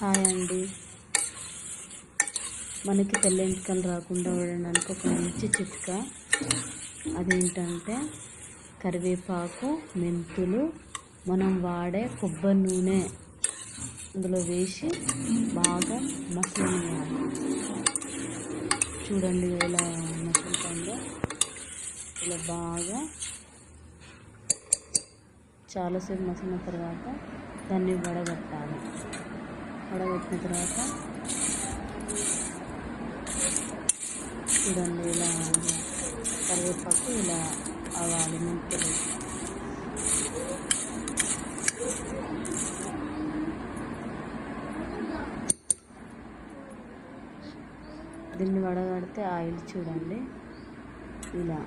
Hi అండి. మనకి తెల్ల ఎంటికలు రాకుండా ఉండడానికి ఒక మంచి చిట్కా అదేంటంటే కరివేపాకు మెంతులు మనం వాడే కొబ్బరి నూనె అందులో వేసి బాగా మసలనియాలి చూడండి ఎలా మసులుతుందో. ఇలా బాగా చాలాసేపు మసిలిన తర్వాత దాన్ని వడగట్టాలి. వడగట్టిన తర్వాత చూడండి ఇలా కరివేపాకు ఇలా అవ్వాలి మెంతులు. దీన్ని వడగడితే ఆయిల్ చూడండి. ఇలా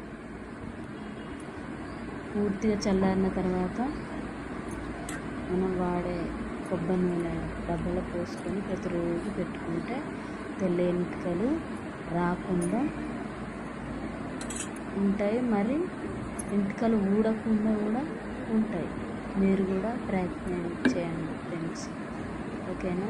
పూర్తిగా చల్లారిన తర్వాత మనం వాడే కొబ్బరి నూనె డబ్బాలో పోసుకొని ప్రతిరోజు పెట్టుకుంటే తెల్ల ఎంటికలు రాకుండా ఉంటాయి. మరి ఎంటికలు ఊడకుండా కూడా ఉంటాయి. మీరు కూడా ప్రయత్నం చేయండి ఫ్రెండ్స్. ఓకేనా?